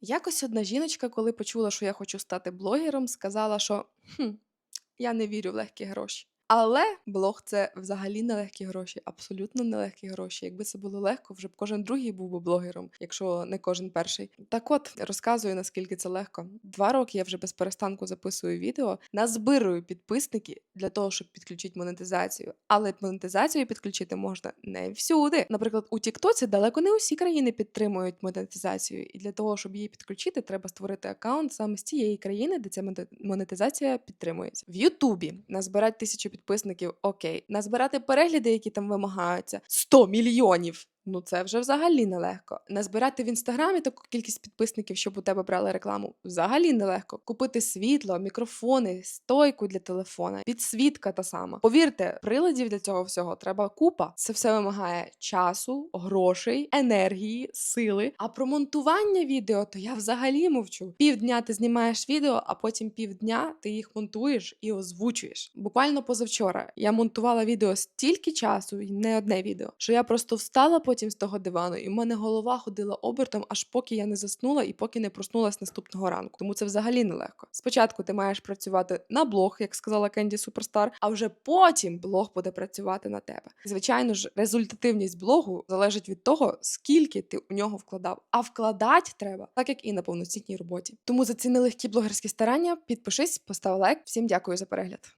Якось одна жіночка, коли почула, що я хочу стати блогером, сказала, що хм, я не вірю в легкі гроші. Але блог це взагалі не легкі гроші, абсолютно не легкі гроші. Якби це було легко, вже б кожен другий був би блогером, якщо не кожен перший. Так от розказую, наскільки це легко. Два роки я вже без перестанку записую відео, назбирую підписники для того, щоб підключити монетизацію. Але монетизацію підключити можна не всюди. Наприклад, у Тіктоці далеко не усі країни підтримують монетизацію, і для того, щоб її підключити, треба створити аккаунт саме з тієї країни, де ця моне- монетизація підтримується. В Ютубі назбирати тисячу підписників, окей, назбирати перегляди, які там вимагаються, 100 мільйонів. Ну це вже взагалі нелегко. Назбирати в інстаграмі таку кількість підписників, щоб у тебе брали рекламу, взагалі нелегко. Купити світло, мікрофони, стойку для телефона, підсвітка та сама. Повірте, приладів для цього всього треба купа. Це все вимагає часу, грошей, енергії, сили. А про монтування відео то я взагалі мовчу. Півдня ти знімаєш відео, а потім півдня ти їх монтуєш і озвучуєш. Буквально позавчора я монтувала відео стільки часу, і не одне відео, що я просто встала потім з того дивану, і в мене голова ходила обертом, аж поки я не заснула і поки не проснулась наступного ранку. Тому це взагалі нелегко. Спочатку ти маєш працювати на блог, як сказала Кенді Суперстар, а вже потім блог буде працювати на тебе. Звичайно ж, результативність блогу залежить від того, скільки ти у нього вкладав. А вкладати треба, так як і на повноцінній роботі. Тому за ці нелегкі блогерські старання підпишись, постав лайк. Всім дякую за перегляд.